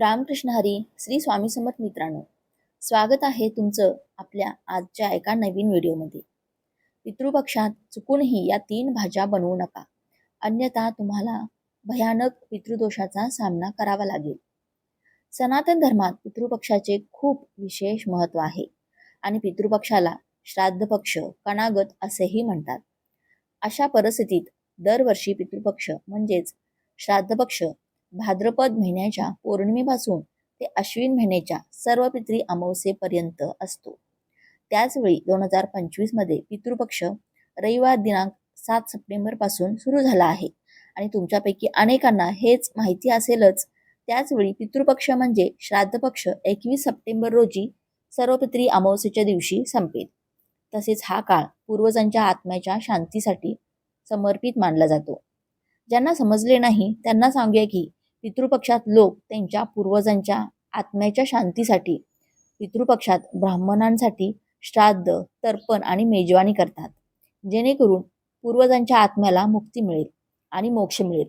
रामकृष्ण हरी श्री स्वामी समर्थ मित्रांनो स्वागत आहे तुमचं आपल्या आजच्या एका नवीन व्हिडिओमध्ये. पितृपक्षात चुकूनही या तीन भाज्या बनवू नका. अन्यथा तुम्हाला भयानक पितृदोषाचा सामना करावा लागेल. सनातन धर्मात पितृपक्षाचे खूप विशेष महत्त्व आहे आणि पितृपक्षाला श्राद्ध पक्ष कणागत असेही म्हणतात. अशा परिस्थितीत दरवर्षी पितृपक्ष म्हणजेच श्राद्ध पक्ष भाद्रपद महिन्याच्या पौर्णिमेपासून ते अश्विन महिन्याच्या सर्व पितरी अमावस्येपर्यंत असतो. त्याचवेळी दोन हजार पंचवीसमध्ये पितृपक्ष रविवार दिनांक सात सप्टेंबरपासून सुरू झाला आहे. आणि तुमच्यापैकी अनेकांना हेच माहिती असेलच त्याचवेळी पितृपक्ष म्हणजे श्राद्ध पक्ष एकवीस सप्टेंबर रोजी सर्व पितरी अमावस्येच्या दिवशी संपेल. तसेच हा काळ पूर्वजांच्या आत्म्याच्या शांतीसाठी समर्पित मानला जातो. ज्यांना समजले नाही त्यांना सांगूया की पितृपक्षात लोक त्यांच्या पूर्वजांच्या आत्म्याच्या शांतीसाठी पितृपक्षात ब्राह्मणांसाठी श्राद्ध तर्पण आणि मेजवानी करतात. जेणेकरून पूर्वजांच्या आत्म्याला मुक्ती मिळेल आणि मोक्ष मिळेल.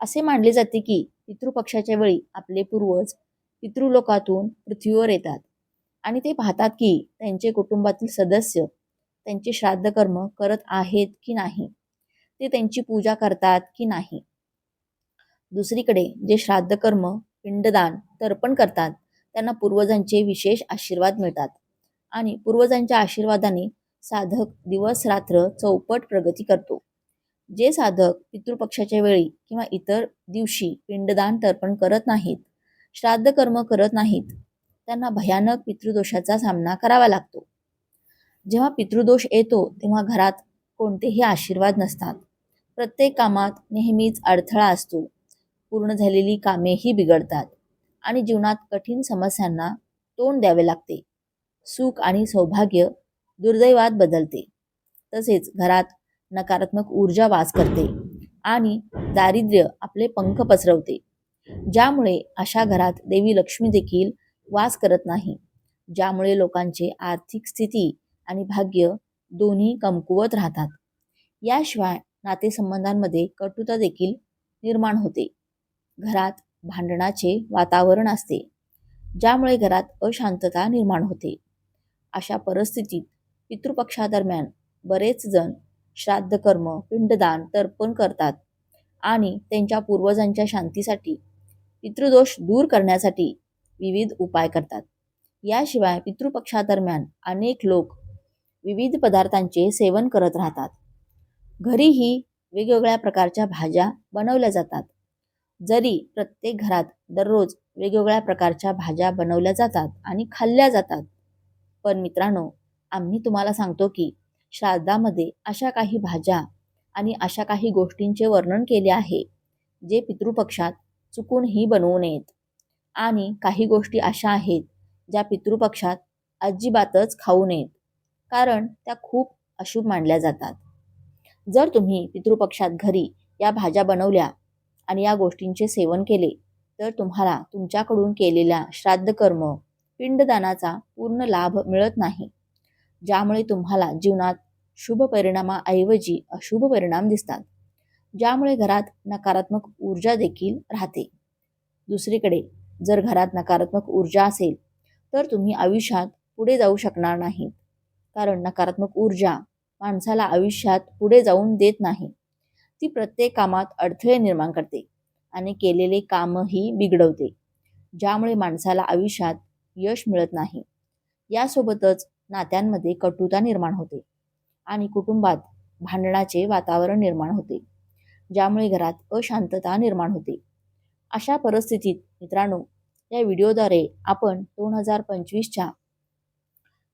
असे मानले जाते की पितृपक्षाच्या वेळी आपले पूर्वज पितृलोकातून पृथ्वीवर येतात आणि ते पाहतात की त्यांचे कुटुंबातील सदस्य त्यांचे श्राद्ध कर्म करत आहेत की नाही? ते त्यांची पूजा करतात की नाही? दुसरीकडे जे श्राद्धकर्म पिंडदान तर्पण करतात त्यांना पूर्वजांचे विशेष आशीर्वाद मिळतात. आणि पूर्वजांच्या आशीर्वादाने साधक दिवस रात्र चौपट प्रगती करतो. जे साधक पितृपक्षाच्या वेळी किंवा इतर दिवशी पिंडदान तर्पण करत नाहीत श्राद्ध कर्म करत नाहीत त्यांना भयानक पितृदोषाचा सामना करावा लागतो. जेव्हा पितृदोष येतो तेव्हा घरात कोणतेही आशीर्वाद नसतात. प्रत्येक कामात नेहमीच अडथळा असतो. पूर्ण झालेली कामेही बिघडतात आणि जीवनात कठीण समस्यांना तोंड द्यावे लागते. सुख आणि सौभाग्य दुर्दैवात बदलते. तसेच घरात नकारात्मक ऊर्जा वास करते आणि दारिद्र्य आपले पंख पसरवते. ज्यामुळे अशा घरात देवी लक्ष्मी देखील वास करत नाही. ज्यामुळे लोकांचे आर्थिक स्थिती आणि भाग्य दोन्ही कमकुवत राहतात. याशिवाय नातेसंबंधांमध्ये कटुता देखील निर्माण होते. घरात भांडणाचे वातावरण असते ज्यामुळे घरात अशांतता निर्माण होते. अशा परिस्थितीत पितृपक्षादरम्यान बरेच जण श्राद्धकर्म पिंडदान तर्पण करतात आणि त्यांच्या पूर्वजांच्या शांतीसाठी पितृदोष दूर करण्यासाठी विविध उपाय करतात. याशिवाय पितृपक्षादरम्यान अनेक लोक विविध पदार्थांचे सेवन करत राहतात. घरीही वेगवेगळ्या प्रकारच्या भाज्या बनवल्या जातात. जरी प्रत्येक घरात दररोज वेगवेगळ्या प्रकारच्या भाज्या बनवल्या जातात आणि खाल्ल्या जातात. पण मित्रांनो आम्ही तुम्हाला सांगतो की श्राद्धामध्ये अशा काही भाज्या आणि अशा काही गोष्टींचे वर्णन केले आहे जे पितृपक्षात चुकूनही बनवू नयेत. आणि काही गोष्टी अशा आहेत ज्या पितृपक्षात अजिबातच खाऊ नयेत कारण त्या खूप अशुभ मानल्या जातात. जर तुम्ही पितृपक्षात घरी या भाज्या बनवल्या आणि या गोष्टींचे सेवन केले तर तुम्हाला तुमच्याकडून केलेल्या श्राद्ध कर्म पिंडदानाचा पूर्ण लाभ मिळत नाही ज्यामुळे तुम्हाला जीवनात शुभ परिणामाऐवजी अशुभ परिणाम दिसतात ज्यामुळे घरात नकारात्मक ऊर्जा देखील राहते. दुसरीकडे जर घरात नकारात्मक ऊर्जा असेल तर तुम्ही आयुष्यात पुढे जाऊ शकणार नाहीत कारण नकारात्मक ऊर्जा माणसाला आयुष्यात पुढे जाऊन देत नाही. ती प्रत्येक कामात अडथळे निर्माण करते आणि केलेले कामही बिघडवते ज्यामुळे माणसाला आयुष्यात यश मिळत नाही. यासोबतच नात्यांमध्ये कटुता निर्माण होते आणि कुटुंबात भांडणाचे वातावरण निर्माण होते ज्यामुळे घरात अशांतता निर्माण होते. अशा परिस्थितीत मित्रांनो या व्हिडिओद्वारे आपण दोन हजार पंचवीसच्या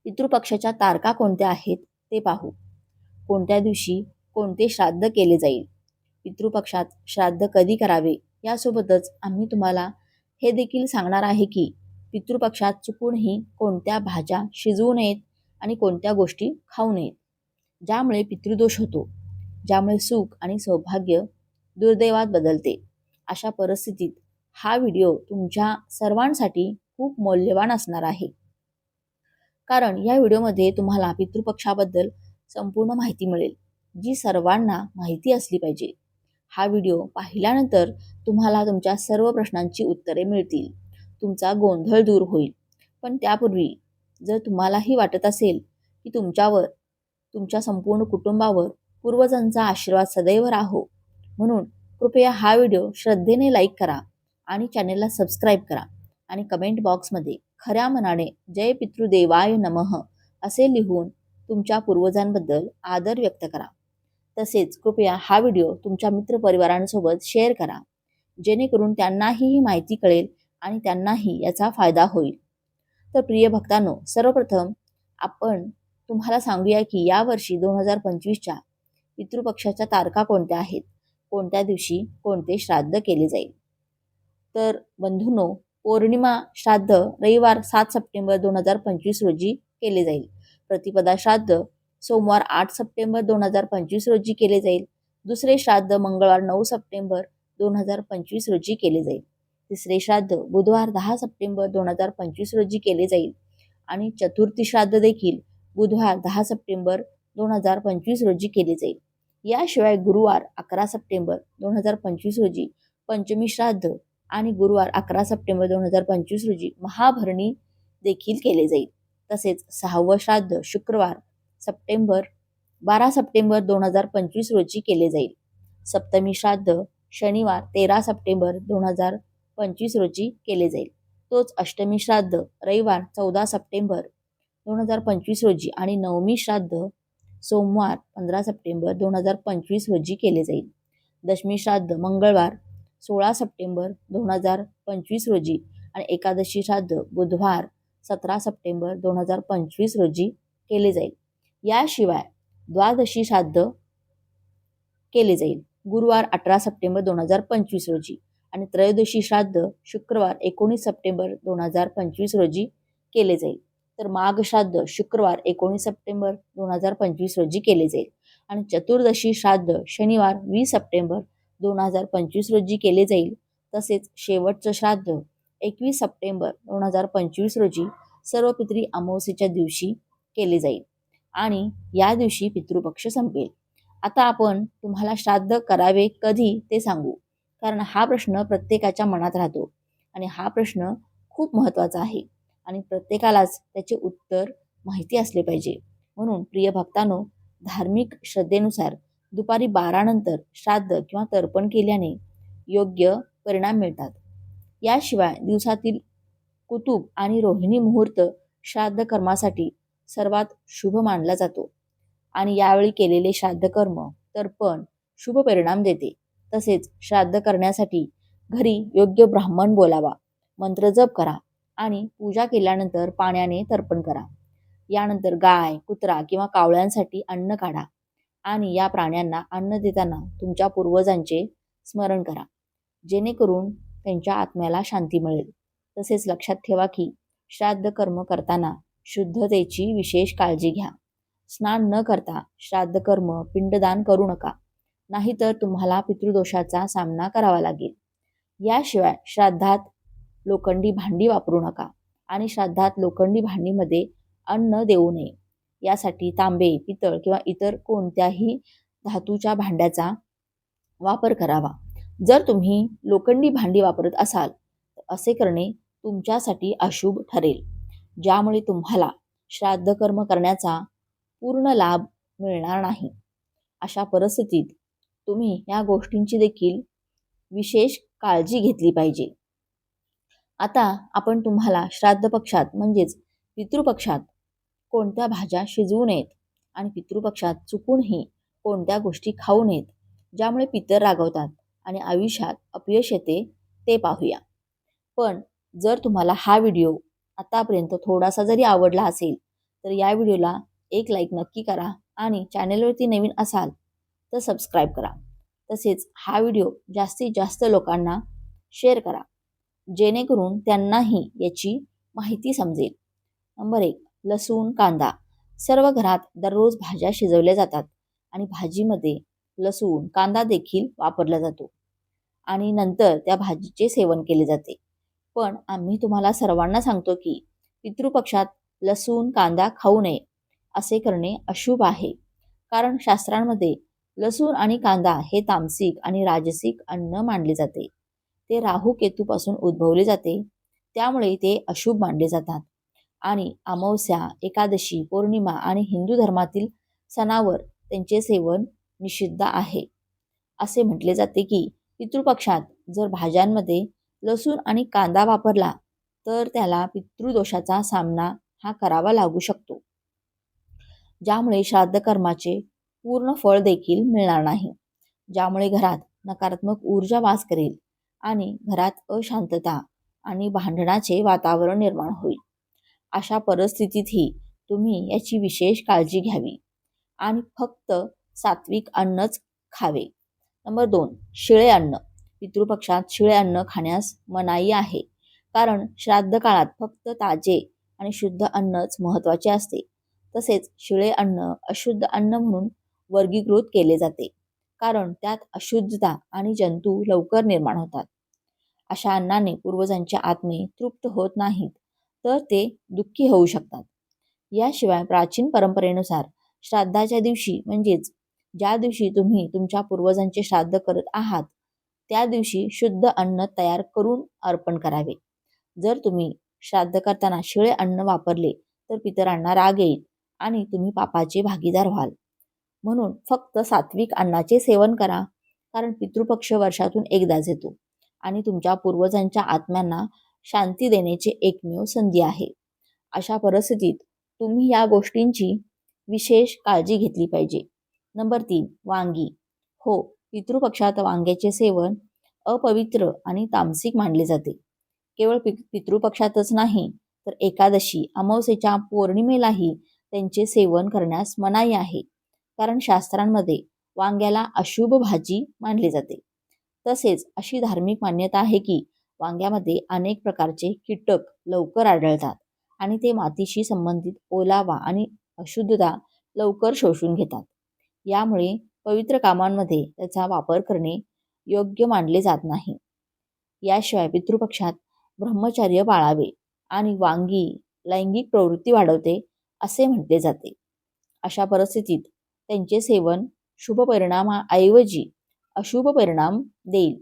पितृपक्षाच्या तारका कोणत्या आहेत ते पाहू. कोणत्या दिवशी कोणते श्राद्ध केले जाईल? पितृपक्षात श्राद्ध कधी करावे? यासोबतच आम्ही तुम्हाला हे देखील सांगणार आहे की पितृपक्षात चुकूनही कोणत्या भाज्या शिजवू नयेत आणि कोणत्या गोष्टी खाऊ नयेत ज्यामुळे पितृदोष होतो ज्यामुळे सुख आणि सौभाग्य दुर्दैवात बदलते. अशा परिस्थितीत हा व्हिडिओ तुमच्या सर्वांसाठी खूप मौल्यवान असणार आहे. कारण या व्हिडिओमध्ये तुम्हाला पितृपक्षाबद्दल संपूर्ण माहिती मिळेल जी सर्वांना माहिती असली पाहिजे. हा व्हिडिओ पाहिल्यानंतर तुम्हाला तुमच्या सर्व प्रश्नांची उत्तरे मिळतील. तुमचा गोंधळ दूर होईल. पण त्यापूर्वी जर तुम्हालाही वाटत असेल की तुमच्यावर तुमच्या संपूर्ण कुटुंबावर पूर्वजांचा आशीर्वाद सदैव राहो म्हणून कृपया हा व्हिडिओ श्रद्धेने लाईक करा आणि चॅनेलला सबस्क्राईब करा आणि कमेंट बॉक्समध्ये खऱ्या मनाने जय पितृदेवाय नमः असे लिहून तुमच्या पूर्वजांबद्दल आदर व्यक्त करा. तसेच कृपया हा व्हिडिओ तुमच्या मित्रपरिवारांसोबत शेअर करा. जेणेकरून त्यांनाही ही माहिती कळेल आणि त्यांनाही याचा फायदा होईल. तर प्रिय भक्तांनो सर्वप्रथम आपण तुम्हाला सांगूया की यावर्षी दोन हजार पंचवीसच्या पितृपक्षाच्या तारखा कोणत्या आहेत? कोणत्या दिवशी कोणते श्राद्ध केले जाईल? तर बंधूनो पौर्णिमा श्राद्ध रविवार सात सप्टेंबर दोन हजार पंचवीस रोजी केले जाईल. प्रतिपदा श्राद्ध सोमवार आठ सप्टेंबर दोन हजार पंचवीस रोजी केले जाईल. दुसरे श्राद्ध मंगळवार नऊ सप्टेंबर दोन हजार पंचवीस रोजी केले जाईल. तिसरे श्राद्ध बुधवार दहा सप्टेंबर दोन हजार पंचवीस रोजी केले जाईल. आणि चतुर्थी श्राद्ध देखील बुधवार दहा सप्टेंबर दोन हजार पंचवीस रोजी केले जाईल. याशिवाय गुरुवार अकरा सप्टेंबर दोन हजार पंचवीस रोजी पंचमी श्राद्ध आणि गुरुवार अकरा सप्टेंबर दोन हजार पंचवीस रोजी महाभरणी देखील केले जाईल. तसेच सहावं श्राद्ध शुक्रवार सप्टेंबर बारा सप्टेंबर दोन हजार पंचवीस रोजी केले जाईल. सप्तमी श्राद्ध शनिवार तेरा सप्टेंबर दोन हजार पंचवीस रोजी केले जाईल. तोच अष्टमी श्राद्ध रविवार चौदा सप्टेंबर दोन हजार पंचवीस रोजी आणि नवमी श्राद्ध सोमवार पंधरा सप्टेंबर दोन हजार पंचवीस रोजी केले जाईल. दशमी श्राद्ध मंगळवार सोळा सप्टेंबर दोन हजार पंचवीस रोजी आणि एकादशी श्राद्ध बुधवार सतरा सप्टेंबर दोन हजार पंचवीस रोजी केले जाईल. याशिवाय द्वादशी श्राद्ध केले जाईल. गुरुवार अठरा सप्टेंबर दोन हजार पंचवीस रोजी आणि त्रयोदशी श्राद्ध शुक्रवार एकोणीस सप्टेंबर दोन हजार पंचवीस रोजी केले जाईल. तर माघ श्राद्ध शुक्रवार एकोणीस सप्टेंबर दोन हजार पंचवीस रोजी केले जाईल आणि चतुर्दशी श्राद्ध शनिवार वीस सप्टेंबर दोन हजार पंचवीस रोजी केले जाईल. तसेच शेवटचं श्राद्ध एकवीस सप्टेंबर दोन हजार पंचवीस रोजी सर्वपितरी अमावस्येच्या दिवशी केले जाईल. आणि या दिवशी पितृपक्ष संपेल. आता आपण तुम्हाला श्राद्ध करावे कधी ते सांगू. कारण हा प्रश्न प्रत्येकाच्या मनात राहतो आणि हा प्रश्न खूप महत्त्वाचा आहे आणि प्रत्येकालाच त्याचे उत्तर माहिती असले पाहिजे. म्हणून प्रिय भक्तांनो धार्मिक श्रद्धेनुसार दुपारी बारानंतर श्राद्ध किंवा तर्पण केल्याने योग्य परिणाम मिळतात. याशिवाय दिवसातील कुतुब आणि रोहिणी मुहूर्त श्राद्ध कर्मासाठी सर्वात शुभ मानला जातो. आणि यावेळी केलेले श्राद्ध कर्म तर्पण शुभ परिणाम देते. तसेच श्राद्ध करण्यासाठी घरी योग्य ब्राह्मण बोलावा मंत्र जप करा आणि पूजा केल्यानंतर पाण्याने तर्पण करा. यानंतर गाय कुत्रा किंवा कावळ्यांसाठी अन्न काढा आणि या प्राण्यांना अन्न देताना तुमच्या पूर्वजांचे स्मरण करा. जेणेकरून त्यांच्या आत्म्याला शांती मिळेल. तसेच लक्षात ठेवा की श्राद्ध कर्म करताना शुद्धतेची विशेष काळजी घ्या. स्नान न करता श्राद्ध कर्म पिंडदान करू नका. नाहीतर तुम्हाला पितृदोषाचा सामना करावा लागेल. याशिवाय श्राद्धात लोखंडी भांडी वापरू नका आणि श्राद्धात लोखंडी भांडीमध्ये अन्न देऊ नये. यासाठी तांबे पितळ किंवा इतर कोणत्याही धातूच्या भांड्याचा वापर करावा. जर तुम्ही लोखंडी भांडी वापरत असाल तर असे करणे तुमच्यासाठी अशुभ ठरेल. ज्यामुळे तुम्हाला श्राद्ध कर्म करण्याचा पूर्ण लाभ मिळणार नाही. अशा परिस्थितीत तुम्ही या गोष्टींची देखील विशेष काळजी घेतली पाहिजे. आता आपण तुम्हाला श्राद्ध पक्षात म्हणजेच पितृपक्षात कोणत्या भाज्या शिजवू नयेत आणि पितृपक्षात चुकूनही कोणत्या गोष्टी खाऊ नयेत ज्यामुळे पितर रागवतात आणि आयुष्यात अपयश येते ते पाहूया. पण जर तुम्हाला हा व्हिडिओ आतापर्यंत थोडासा जरी आवडला असेल तर या व्हिडिओला एक लाईक नक्की करा आणि चॅनेलवरती नवीन असाल तर सबस्क्राईब करा. तसेच हा व्हिडिओ जास्तीत जास्त लोकांना शेअर करा जेणेकरून त्यांनाही याची माहिती समजेल. नंबर एक लसूण कांदा. सर्व घरात दररोज भाज्या शिजवल्या जातात आणि भाजीमध्ये लसूण कांदा देखील वापरला जातो आणि नंतर त्या भाजीचे सेवन केले जाते. पण आम्ही तुम्हाला सर्वांना सांगतो की पितृपक्षात लसूण कांदा खाऊ नये असे करणे अशुभ आहे. कारण शास्त्रांमध्ये लसूण आणि कांदा हे तामसिक आणि राजसिक अन्न मानले जाते. ते राहू केतूपासून उद्भवले जाते त्यामुळे ते अशुभ मानले जातात. आणि अमावस्या एकादशी पौर्णिमा आणि हिंदू धर्मातील सणावर त्यांचे सेवन निषिद्ध आहे. असे म्हटले जाते की पितृपक्षात जर भाज्यांमध्ये लसूण आणि कांदा वापरला तर त्याला पितृदोषाचा सामना हा करावा लागू शकतो. ज्यामुळे श्राद्ध कर्माचे पूर्ण फळ देखील मिळणार नाही. ज्यामुळे घरात नकारात्मक ऊर्जा वास करेल आणि घरात अशांतता आणि भांडणाचे वातावरण निर्माण होईल. अशा परिस्थितीतही तुम्ही याची विशेष काळजी घ्यावी आणि फक्त सात्विक अन्नच खावे. नंबर दोन शिळे अन्न. पितृपक्षात शिळे अन्न खाण्यास मनाई आहे. कारण श्राद्ध काळात फक्त ताजे आणि शुद्ध अन्नच महत्त्वाचे असते. तसेच शिळे अन्न अशुद्ध अन्न म्हणून वर्गीकृत केले जाते. कारण त्यात अशुद्धता आणि जंतू लवकर निर्माण होतात. अशा अन्नाने पूर्वजांचे आत्मे तृप्त होत नाहीत तर ते दुःखी होऊ शकतात. याशिवाय प्राचीन परंपरेनुसार श्राद्धाच्या दिवशी म्हणजेच ज्या दिवशी तुम्ही तुमच्या पूर्वजांचे श्राद्ध करत आहात त्या दिवशी शुद्ध अन्न तयार करून अर्पण करावे. जर तुम्ही श्राद्ध करताना शिळे अन्न वापरले तर पितरांना राग येईल आणि तुम्ही पापाचे भागीदार व्हाल. म्हणून फक्त सात्विक अन्नाचे सेवन करा कारण पितृपक्ष वर्षातून एकदाच येतो आणि तुमच्या पूर्वजांच्या आत्म्यांना शांती देण्याची एकमेव संधी आहे. अशा परिस्थितीत तुम्ही या गोष्टींची विशेष काळजी घेतली पाहिजे. नंबर तीन वांगी. हो पितृपक्षात वांग्याचे सेवन अपवित्र आणि तामसिक मानले जाते. केवळ पितृपक्षातच नाही तर एकादशी अमावस्येच्या पौर्णिमेलाही त्यांचे सेवन करण्यास मनाई आहे कारण शास्त्रांमध्ये वांग्याला अशुभ भाजी मानली जाते. तसेच अशी धार्मिक मान्यता आहे की वांग्यामध्ये अनेक प्रकारचे कीटक लवकर आढळतात आणि ते मातीशी संबंधित ओलावा आणि अशुद्धता लवकर शोषून घेतात. यामुळे पवित्र कामांमध्ये त्याचा वापर करणे योग्य मानले जात नाही. याशिवाय पितृपक्षात ब्रह्मचर्य पाळावे आणि वांगी लैंगिक प्रवृत्ती वाढवते असे म्हटले जाते. अशा परिस्थितीत त्यांचे सेवन शुभ परिणामाऐवजी अशुभ परिणाम देईल.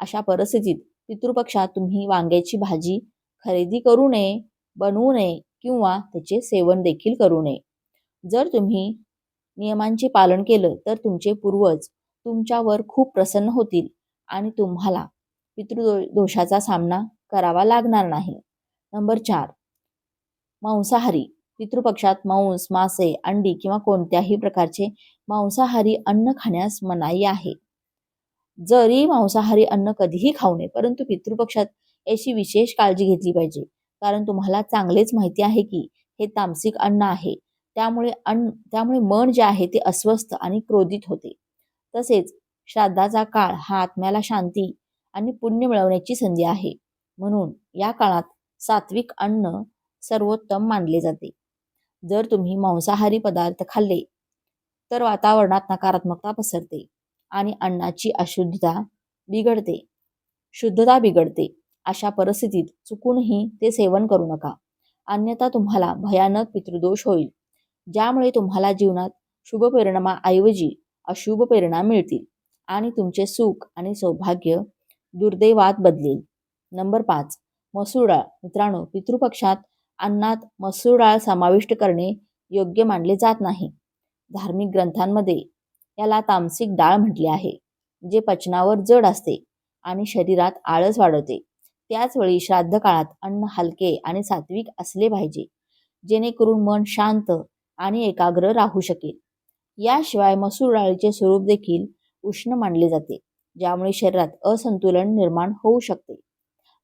अशा परिस्थितीत पितृपक्षात तुम्ही वांग्याची भाजी खरेदी करू नये बनवू नये किंवा त्याचे सेवन देखील करू नये. जर तुम्ही नियमांचे पालन केलं तर तुमचे पूर्वज तुमच्यावर खूप प्रसन्न होतील आणि तुम्हाला पितृदोषाचा सामना करावा लागणार नाही. नंबर चार मांसाहारी. पितृपक्षात मांस मासे अंडी किंवा कोणत्याही प्रकारचे मांसाहारी अन्न खाण्यास मनाई आहे. जरी मांसाहारी अन्न कधीही खाऊ नये परंतु पितृपक्षात याची विशेष काळजी घेतली पाहिजे. कारण तुम्हाला चांगलेच माहिती आहे की हे तामसिक अन्न आहे. त्यामुळे अन्न त्यामुळे मन जे आहे ते अस्वस्थ आणि क्रोधित होते. तसेच श्राद्धाचा काळ हा आत्म्याला शांती आणि पुण्य मिळवण्याची संधी आहे. म्हणून या काळात सात्विक अन्न सर्वोत्तम मानले जाते. जर तुम्ही मांसाहारी पदार्थ खाल्ले तर वातावरणात नकारात्मकता पसरते आणि अन्नाची अशुद्धता बिघडते. शुद्धता बिघडते. अशा परिस्थितीत चुकूनही ते सेवन करू नका. अन्यथा तुम्हाला भयानक पितृदोष होईल. ज्यामुळे तुम्हाला जीवनात शुभ परिणामाऐवजी अशुभ परिणाम मिळतील आणि तुमचे सुख आणि सौभाग्य दुर्दैवात बदलेल. नंबर पाच मसूर डाळ. मित्रांनो पितृपक्षात अन्नात मसूर डाळ समाविष्ट करणे योग्य मानले जात नाही. धार्मिक ग्रंथांमध्ये याला तामसिक डाळ म्हटले आहे जे पचनावर जड असते आणि शरीरात आळस वाढवते. त्याचवेळी श्राद्ध काळात अन्न हलके आणि सात्विक असले पाहिजे जेणेकरून मन शांत आणि एकाग्र राहू शकेल. याशिवाय मसूर डाळीचे स्वरूप देखील उष्ण मानले जाते ज्यामुळे शरीरात असंतुलन निर्माण होऊ शकते.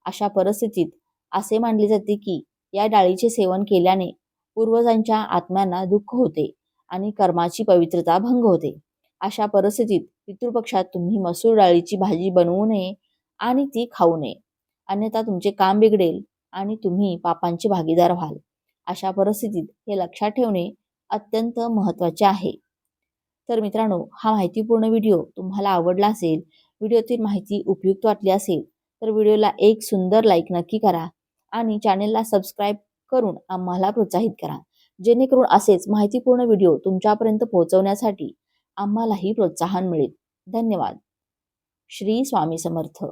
अशा परिस्थितीत असे मानले जाते की या डाळीचे सेवन केल्याने पूर्वजांच्या आत्म्यांना दुःख होते आणि कर्माची पवित्रता भंग होते. अशा परिस्थितीत पितृपक्षात तुम्ही मसूर डाळीची भाजी बनवू नये आणि ती खाऊ नये. अन्यथा तुमचे काम बिघडेल आणि तुम्ही पापांचे भागीदार व्हाल. अशा परिस्थितीत हे लक्षात ठेवणे अत्यंत महत्त्वाचे आहे. तर मित्रांनो हा माहितीपूर्ण व्हिडिओ तुम्हाला आवडला असेल व्हिडिओतील माहिती उपयुक्त वाटली असेल तर व्हिडिओला एक सुंदर लाईक नक्की करा आणि चॅनेलला सबस्क्राईब करून आम्हाला प्रोत्साहित करा. जेणेकरून असेच माहितीपूर्ण व्हिडिओ तुमच्यापर्यंत पोहोचवण्यासाठी आम्हालाही प्रोत्साहन मिळेल. धन्यवाद. श्री स्वामी समर्थ.